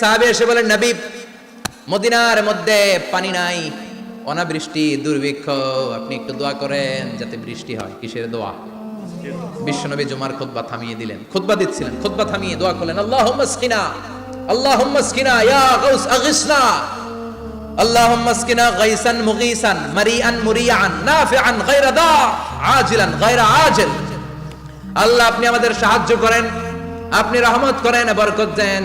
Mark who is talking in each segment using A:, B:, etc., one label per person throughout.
A: সাহাবী এসে বলেন, নবী, মদিনার মধ্যে পানি নাই, অনাবৃষ্টি, দুর্ভিক্ষ, আপনি একটু দোয়া করেন যাতে বৃষ্টি হয়। কিসের দোয়া? বিশ্বনবী জুমার খুতবা থামিয়ে দিলেন। খুতবা দিচ্ছিলেন, খুতবা থামিয়ে দোয়া করলেন, আল্লাহুম্মা স্কিনা আল্লাহুম্মা স্কিনা ইয়া গাউস, আগিসনা, আল্লাহুম্মা স্কিনা গাইসান মুগীসান, মারিআন মুরিআন, নাফিআন গায়রা দা, আজিলান গায়রা আজিল। আল্লাহ, আপনি আমাদের সাহায্য করেন, আপনি রহমত করেন, বরকত দেন।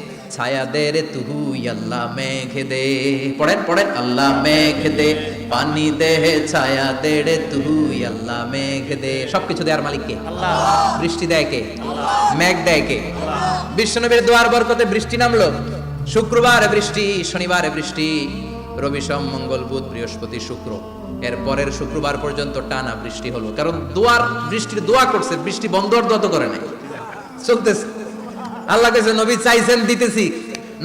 A: ছায়া দে রে তুই আল্লাহ মেঘ দে। পড়েন পড়েন আল্লাহ মেঘ দে। পানি দে ছায়া দে রে তুই আল্লাহ মেঘ দে। সবকিছু দেওয়ার মালিক কে বৃষ্টি দেয় কে? মেঘ দেয় কে? বিশ্বনবীর দোয়ার বরকতে বৃষ্টি নামলো। শুক্রবার বৃষ্টি শনিবার বৃষ্টি। রবি সোম মঙ্গল বুধ বৃহস্পতি শুক্র। এর পরের শুক্রবার পর্যন্ত টানা বৃষ্টি হলো। কারণ দোয়ার বৃষ্টির দোয়া করছে বৃষ্টি বন্ধ দত করে নাই। চলতেছে। আল্লাহ কাছে নবী চাইছেন দিতেছি।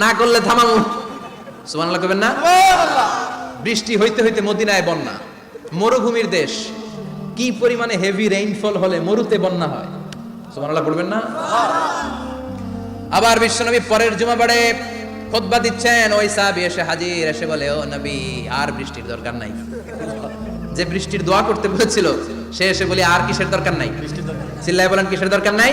A: না করলে থামাল সুবহানাল্লাহ কবেন না? বৃষ্টি হইতে হইতে মদিনায় বন্যা মরুভূমির দেশ। কি পরিমাণে হেভি রেইনফল হলে মরুতে বন্যা হয়? সুবহানাল্লাহ পড়বেন না? আবার বিশ্বনবী পরের জুমাবারে খুতবা দিচ্ছেন ওই সাহাবী এসে হাজির এসে বলে ও নবী আর বৃষ্টির দরকার নাই। যে বৃষ্টির দোয়া করতে বলেছিল সে এসে বলি আর কিসের দরকার নাই। চিল্লায় বলেন কিসের দরকার নাই?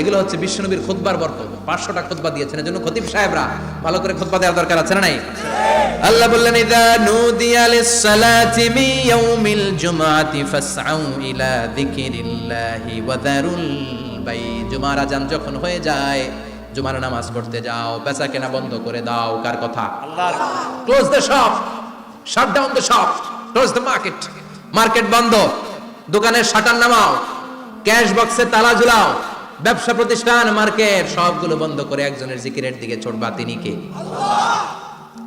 A: এগুলো হচ্ছে বিশ্বনবীর খুতবার বরকত। পাঁচশোটা খুতবা দিয়েছেন। এজন্য খতিব সাহেবরা ভালো করে খুতবা দেওয়ার দরকার আছে না নাই? আল্লাহ বললেন ইদা নুদিয়া লিস-সালাতি মিন ইয়াউমিল জুমআতি ফাসআউ ইলা যিকিরিল্লাহি ওয়া দারুল বাই জুমার আজান যখন হয়ে যায় জুমার নামাজ পড়তে যাও বেচা কেনা বন্ধ করে দাও। কার কথা? আল্লাহর close the shop shut down the shop close the market market বন্ধ দোকানের শাটার নামাও ক্যাশ বক্সে তালা ঝুলাও। ব্যবসা প্রতিষ্ঠান মার্কেট সবগুলো বন্ধ করে একজনের জিকিরের দিকে ছড়বা তিনি কে?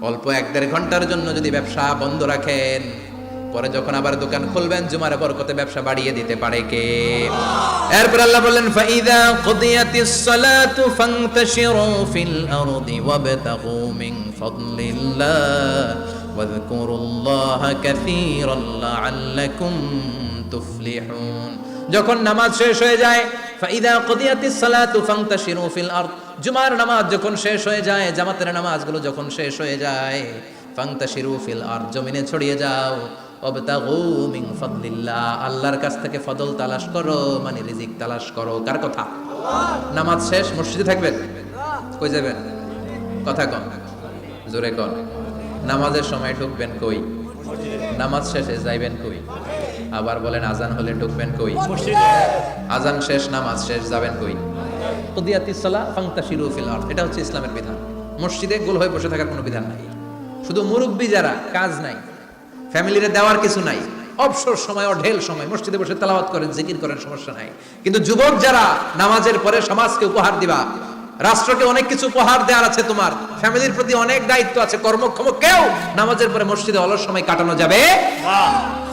A: অল্প এক দেড় ঘণ্টার জন্য যদি ব্যবসা বন্ধ রাখেন পরে যখন আবার দোকান খুলবেন জুমার বরকতে ব্যবসা বাড়িয়ে দিতে পারে কে? এরপর আল্লাহ বললেন ফাইদা কুদিয়াতিস সালাতু ফান্তাশিরু ফিল আরদি ওয়াবতাগু মিন ফাদলিল্লাহ ওয়াযকুরুল্লাহা কাসীরান লাআল্লাকুম তুফলিহুন। যখন নামাজ শেষ হয়ে যায়, ফাইদা কুদিয়াতিস সালাতু ফান্তাশিরু ফিল আরদ। জুমার নামাজ যখন শেষ হয়ে যায়, জামাতের নামাজগুলো যখন শেষ হয়ে যায় ফান্তাশিরু ফিল আরদ, জমিনে ছড়িয়ে যাও। ওয়াবতাগু মিন ফাদলিল্লাহ, আল্লাহর কাছ থেকে ফদল তালাশ করো মানে রিজিক তালাশ করো। কার কথা? নামাজ শেষ, মসজিদে থাকবেন? কই যাবেন? কথা কন, জোরে কন। নামাজের সময় ঢুকবেন কই? নামাজ শেষে যাইবেন কই? আবার বলেন আজান হলে ঢুকবেন কই? আজান শেষ নামাজ শেষ যাবেন কই? ফিল এটা হচ্ছে ইসলামের বিধান। মসজিদে গোল হয়ে বসে থাকার কোনো বিধান নাই। শুধু মুরব্বী যারা কাজ নাই। ফ্যামিলিরে দেওয়ার কিছু নাই। অবসর সময় অঢেল সময় মসজিদে বসে তেলাওয়াত করেন জিকির করেন সমস্যা নাই। কিন্তু যুবক যারা নামাজের পরে সমাজকে উপহার দিবা রাষ্ট্রকে অনেক কিছু উপহার দেওয়ার আছে তোমার ফ্যামিলির প্রতি অনেক দায়িত্ব আছে কর্মক্ষম কেউ নামাজের পরে মসজিদে অলস সময় কাটানো যাবে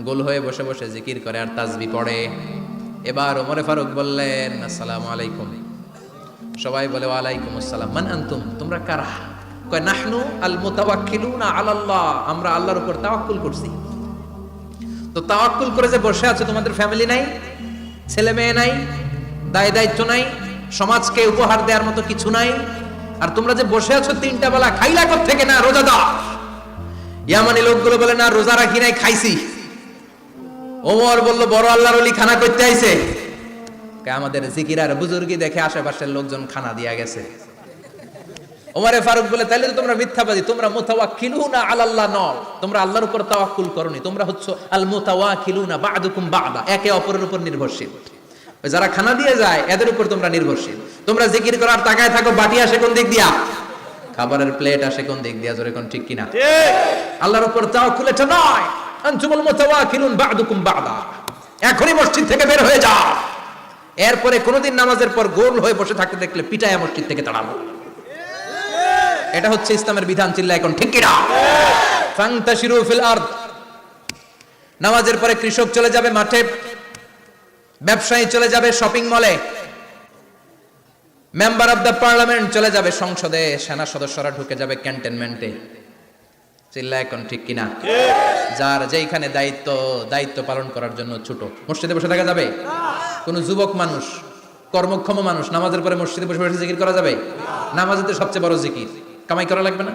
A: গোল হয়ে বসে বসে জিকির করে আর তাজবি পড়ে। এবার ওমরে ফারুক বললেন, আসসালামু আলাইকুম। সবাই বলে, ওয়ালাইকুম আসসালাম। মান আনতুম? তোমরা কারা? কয়, নাহনু আল মুতাওয়াক্কিলুনা আলাল্লাহ। আমরা আল্লাহর উপর তাওয়াক্কুল করছি। তো তাওয়াক্কুল করে যে বসে আছে, তোমাদের ফ্যামিলি নাই? ছেলে মেয়ে নাই? দায় দায়িত্ব নাই? সমাজকে উপহার দেওয়ার মতো কিছু নাই? আর তোমরা যে বসে আছো, তিনটা বেলা খাইলা থেকে না রোজা দাও ইয়ামানি লোকগুলো বলে, না, রোজা রাখি নাই, খাইছি। ওমর বলল বড় আল্লাহর ওলি খানা করতে আইছে? আমাদের জিকির আর বুজুর্গি দেখে আশেপাশের লোকজন খানা দিয়া গেছে। ওমরে ফারুক বলে তাইলে তো তোমরা মিথ্যাবাদী তোমরা মুতাওয়াক্কিলুনা আলাল্লাহ নও তোমরা আল্লাহর উপর তাওয়াক্কুল করনি তোমরা হচ্ছে আল মুতাওয়াক্কিলুনা বা'দুকুম বা'দা একে অপরের উপর নির্ভরশীল। যারা খানা দিয়ে যায় এদের উপর তোমরা নির্ভরশীল। তোমরা জিকির করার তাকায় থাকো বাটি আসে কোন দিক দিয়া? খাবারের প্লেট আসে কোন দিক দিয়া? জোরে কোন ঠিক কিনা? আল্লাহর উপর তাওয়াক্কুল এটা নয়। আনতুমুল মুতাওয়াক্কিলুন বা'দুকুম বা'দা। এখনই মসজিদ থেকে বের হয়ে যাও এরপরে কোনোদিন নামাজের পর গোল হয়ে বসে থাকতে দেখলে পিটায় মসজিদ থেকে তাড়াবো এটা হচ্ছে ইসলামের বিধান চিল্লা এখন ঠিক কিনা? ফান্তাশিরু ফিল আরদ। নামাজের পরে কৃষক চলে যাবে মাঠে, ব্যবসায়ী চলে যাবে শপিং মলে, মেম্বার অফ দ্য পার্লামেন্ট চলে যাবে সংসদে, সেনা সদস্যরা ঢুকে যাবে ক্যান্টনমেন্টে। চিল্লা এখন ঠিক কিনা? যার যেইখানে দায়িত্ব দায়িত্ব পালন করার জন্য ছোট। মসজিদে বসে থাকা যাবে? কোন যুবক মানুষ কর্মক্ষম মানুষ নামাজের পরে মসজিদে বসে বসে জিকির করা যাবে? নামাজে তো সবচেয়ে বড় জিকির। কামাই করা লাগবে না?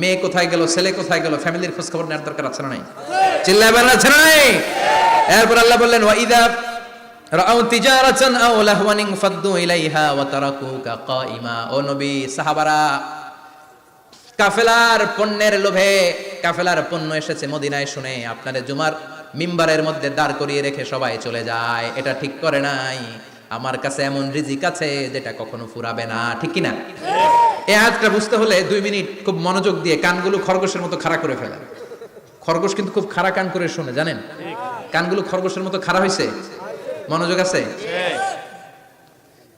A: মেয়ে কোথায় গেল ছেলে কোথায় গেল ফ্যামিলির খোঁজ খবর নেওয়ার দরকার আছে না নাই? চিল্লাবেন আছে না নাই? এরপর আল্লাহ বললেন ওয়াইদা রাউ তিজারাতান আও লাহওয়ানিন ফাদ্দু ইলাইহা ওয়া তারাকুকা কাইমা ও নবী সাহাবারা কাফেলার পণ্যের লোভে কাফেলার পণ্য এসেছে মদিনায় শুনে। আপনাদের জুমার মিম্বারের মধ্যে দাঁড় করিয়ে রেখে সবাই চলে যায়। এটা ঠিক করে নাই। আমার কাছে এমন রিজিক আছে যেটা কখনো ফুরাবে না। ঠিক কি না এই আয়াতটা বুঝতে হলে দুই মিনিট খুব মনোযোগ দিয়ে কানগুলো খরগোশের মতো খাড়া করে ফেলা খরগোশ কিন্তু খুব খাড়া কান করে শোনে জানেন? কানগুলো খরগোশের মতো খাড়া হয়েছে মনোযোগ আছে?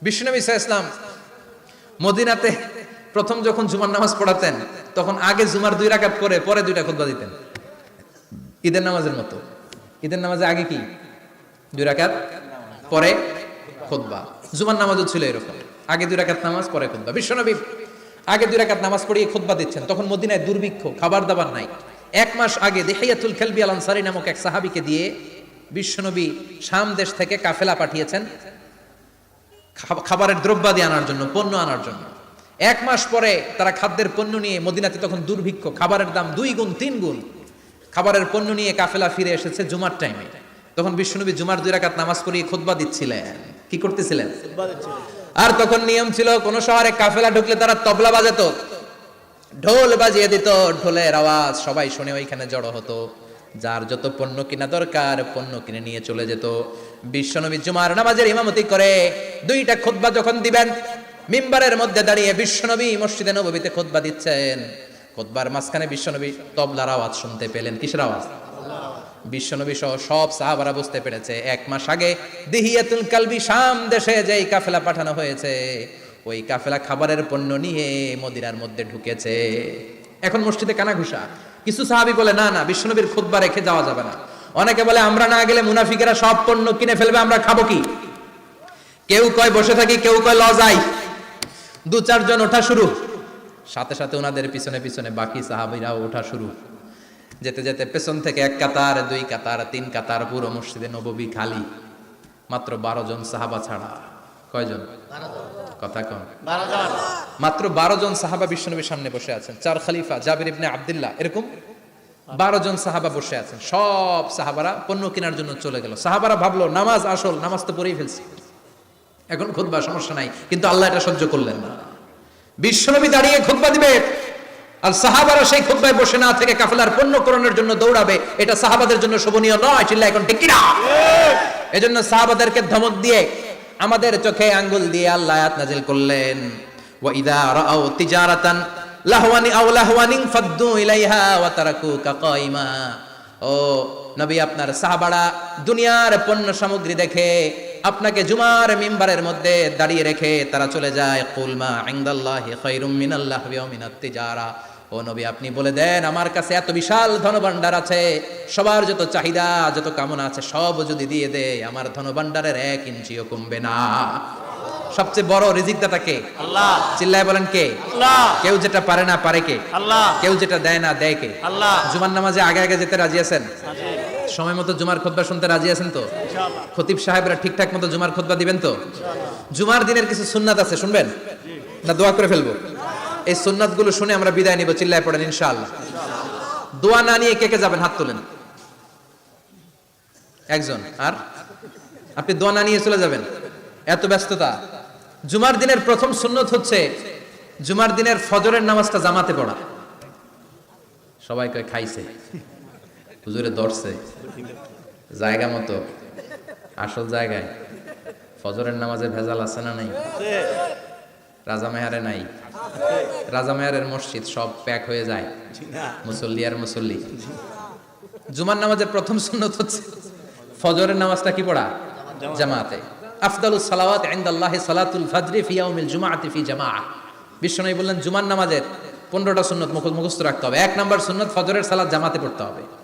A: বিষ্ণুনবী ইসা ইসলাম মদিনাতে প্রথম যখন জুমার নামাজ পড়াতেন, তখন আগে জুমার দুই রাকাত করে পরে দুইটা খুতবা দিতেন। ঈদের নামাজের মতো। ঈদের নামাজে আগে কি? দুই রাকাত পরে খুতবা। জুমার নামাজও ছিল এরকম। আগে দুই রাকাত নামাজ, পরে খুতবা। বিশ্বনবী আগে দুই রাকাত নামাজ পড়িয়ে খুতবা দিচ্ছেন। তখন মদিনায় দুর্ভিক্ষ খাবার দাবার নাই। এক মাস আগে দেখাইয়াতুল খেলবি আল আনসারি নামক এক সাহাবিকে দিয়ে বিশ্বনবী শাম দেশ থেকে কাফেলা পাঠিয়েছেন খাবারের দ্রব্যাদি আনার জন্য, পণ্য আনার জন্য। এক মাস পরে তারা খাদ্যের পণ্য নিয়ে মদিনাতে তখন দুর্ভিক্ষ খাবারের দাম দুই গুণ তিন গুণ। খাবারের পণ্য নিয়ে কাফেলা ফিরে এসেছে জুমার টাইমে তখন বিশ্বনবী জুমার দুই রাকাত নামাজ পড়িয়ে খুতবা দিচ্ছিলেন। কি করতেছিলেন? আর তখন নিয়ম ছিল কোন শহরে কাফেলা ঢুকলে তারা তবলা বাজাত। ঢোল বাজিয়ে দিত ঢোলের আওয়াজ সবাই শুনে ওইখানে জড়ো হতো। যার যত পণ্য কিনা দরকার পণ্য কিনে নিয়ে চলে যেত। বিশ্বনবী জুমার নামাজের ইমামতি করে দুইটা খুতবা যখন দিবেন মিম্বারের মধ্যে দাঁড়িয়ে বিশ্বনবী মসজিদে নবীতে খুতবা দিচ্ছেন। খোদবার মাঝখানে বিশ্বনবী তবলার আওয়াজ শুনতে পেলেন। কিসের আওয়াজ? বিশ্বনবী সহ সব সাহাবারা বুঝতে পেরেছে। এক মাস আগে দিহিয়াতুল কালবি শাম দেশে যেই কাফেলা পাঠানো হয়েছে, ওই কাফেলা খাবারের পণ্য নিয়ে মদিনার মধ্যে ঢুকেছে। এখন মসজিদে কানা ঘুষা কিছু সাহাবি বলে, না না, বিশ্বনবীর খুতবা রেখে যাওয়া যাবে না। অনেকে বলে, আমরা না গেলে মুনাফিকেরা সব পণ্য কিনে ফেলবে, আমরা খাব কি? কেউ কয়, বসে থাকি কেউ কয় ল দু চারজন ওঠা শুরু। সাথে সাথে ওনাদের পিছনে পিছনে বাকি সাহাবিরাও ওঠা শুরু। যেতে যেতে পেছন থেকে এক কাতার, দুই কাতার, তিন কাতার পুরো মসজিদে নববী খালি। মাত্র বারো জন সাহাবা ছাড়া। কয়জন? কথা কম। মাত্র বারো জন সাহাবা বিশ্বনবীর সামনে বসে আছেন। চার খালিফা জাবির ইবনে আব্দুল্লাহ, এরকম? বারো জন সাহাবা বসে আছেন। সব সাহাবারা পণ্য কেনার জন্য চলে গেল। সাহাবারা ভাবলো, নামাজ আসল, নামাজ তো পড়েই ফেলছি। এখন খুতবা সমস্যা নাই, কিন্তু আল্লাহ এটা সহ্য করলেন না। বিশ্বনবী দাঁড়িয়ে খুতবা দিবে, আর সাহাবারা সেই খুতবায় বসে না থেকে কাফেলার পণ্য করণের জন্য দৌড়াবে, এটা সাহাবাদের জন্য শোভনীয় নয় চিল্লা এখন ঠিক কিনা? এজন্য সাহাবাদেরকে ধমক দিয়ে আমাদের চোখে আঙ্গুল দিয়ে আল্লাহ আয়াত নাজিল করলেন, ওয়া ইদা রাআউ তিজারাতান লাহওয়ানি আও লাহওয়ানিন ফাদ্দু ইলাইহা ওয়া তারাকুকা কাইমা ও নবী, আপনার সাহাবারা দুনিয়ার পণ্য সামগ্রী দেখে আপনাকে জুমার মিম্বারের মধ্যে দাঁড়িয়ে রেখে তারা চলে যায়। কুলমা ইনদাল্লাহি খায়রুম মিনাল্লাহি ওয়া মিনাত তিজারা। ও নবী আপনি বলে দেন আমার কাছে এত বিশাল ধনভাণ্ডার আছে। সবার যত চাহিদা যত কামনা আছে সব যদি দিয়ে দেয় আমার ধনভাণ্ডারের এক ইঞ্চিও কমবে না। সবচেয়ে বড় রিজিকদাতা কে
B: আল্লাহ।
A: চিল্লায় বলেন কে?
B: আল্লাহ।
A: কেউ যেটা পারে না পারে কে?
B: আল্লাহ।
A: কেউ যেটা দেয় না দেয় কে?
B: আল্লাহ।
A: জুমার নামাজে আগে আগে যেতে রাজি আছেন। সময় মতো জুমার খুতবা শুনতে রাজি আছেন তো? খতিব সাহেবরা ঠিকঠাক মতো জুমার খুতবা দিবেন তো? জুমার দিনের কিছু সুন্নাত আছে শুনবেন? না দোয়া করে ফেলব? এই সুন্নাতগুলো শুনে আমরা বিদায় নিব চিল্লায় পড়েন ইনশাআল্লাহ। দোয়া না নিয়ে কে কে যাবেন? হাত তোলেন। একজন। আর? আপনি দোয়া না নিয়ে চলে যাবেন? এত ব্যস্ততা। জুমার দিনের প্রথম সুন্নত হচ্ছে জুমার দিনের ফজরের নামাজটা জামাতে পড়া। সবাই কয় খাইছে। হুজুরে দর্শে জায়গা মতো। আসল জায়গায়। ফজরের নামাজে ভেজাল আছে না নাই? রাজা মেহারে নাই? রাজা মেহারের মসজিদ সব প্যাক হয়ে যায়। মুসল্লি আর মুসল্লি। জুমার নামাজের প্রথম সুন্নত হচ্ছে, ফজরের নামাজটা কি পড়া? জামাতে। আফদালুস সালাওয়াত ইনদাল্লাহি সালাতুল ফাজরি ফি ইয়াউমিল জুমআতি ফি জামাআ বিশ্বনবী বললেন, জুমার নামাজের 15টা সুন্নত মুখ- মুখস্থ রাখতে হবে। এক নাম্বার সুন্নত, ফজরের সালাত জামাতে পড়তে হবে।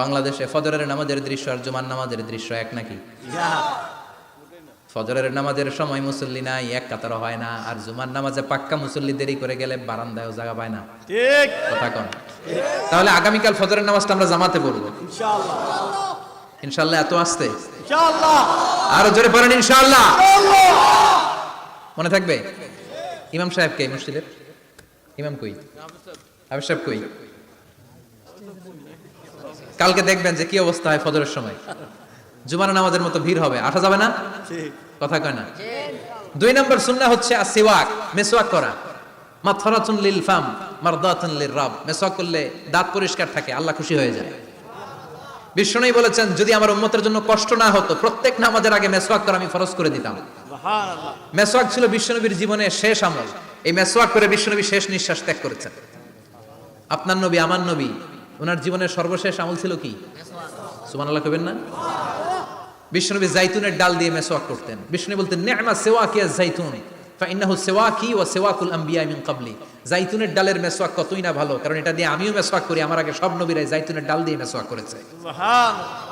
A: বাংলাদেশে ফজরের নামাজের দৃশ্য আর জুমার নামাজের দৃশ্য এক নাকি? ফজরের নামাজের সময় মুসল্লি নাই এক কাতার হয় না। আর জুমার নামাজে পাক্কা মুসল্লি দেরি করে গেলে বারান্দায়ও জায়গা পায় না।
B: ঠিক।
A: কথা কন। তাহলে আগামীকাল ফজরের নামাজটা আমরা জামাতে পড়ব। ইনশাল্লাহ এত আসতে? আরও জোরে পড়েন ইনশাল্লাহ মনে থাকবে? ইমাম সাহেব কে মসজিদের? ইমাম কই? আবির সাহেব কই? কালকে দেখবেন যে কি অবস্থা হয় ফজরের সময়। জুমার নামাজের মতো ভিড় হবে। আসা যাবে না? কথা কয় না। দুই নম্বর সুন্নাহ হচ্ছে আসিওয়াক মেসওয়াক করা। মাথরাতুন লিল ফাম মারদাতুন রাব। মেসওয়াক করলে দাঁত পরিষ্কার থাকে আল্লাহ খুশি হয়ে যায়। বিষ্ণুই বলেছেন যদি আমার উম্মতের জন্য কষ্ট না হতো প্রত্যেক নামাজের আগে মেসওয়াক করা আমি ফরজ করে দিতাম। মেসওয়াক ছিল বিশ্বনবীর জীবনের শেষ আমল। এই মেসওয়াক করে বিশ্বনবী শেষ নিঃশ্বাস ত্যাগ করেছেন। আপনার নবী আমার নবী ওনার জীবনের সর্বশেষ আমল ছিল কি? সুমান আল্লাহ কবেন না? বিষ্ণুনবী জাইতুনের ডাল দিয়ে মেসোয়াক করতেন। বিষ্ণু বলতেন, নেমা সেওয়াকি জাইতুন, ফাইন্নাহু সেওয়াকি ও সেওয়াকুল আম্বিয়া মিন কাবলি জাইতুনের ডালের মেসোয়াক কতই না ভালো, কারণ এটা দিয়ে আমিও মেসোয়াক করি, আমার আগে সব নবীরাই জাইতুনের ডাল দিয়ে মেসোয়াক করেছে।
B: সুবহানাল্লাহ।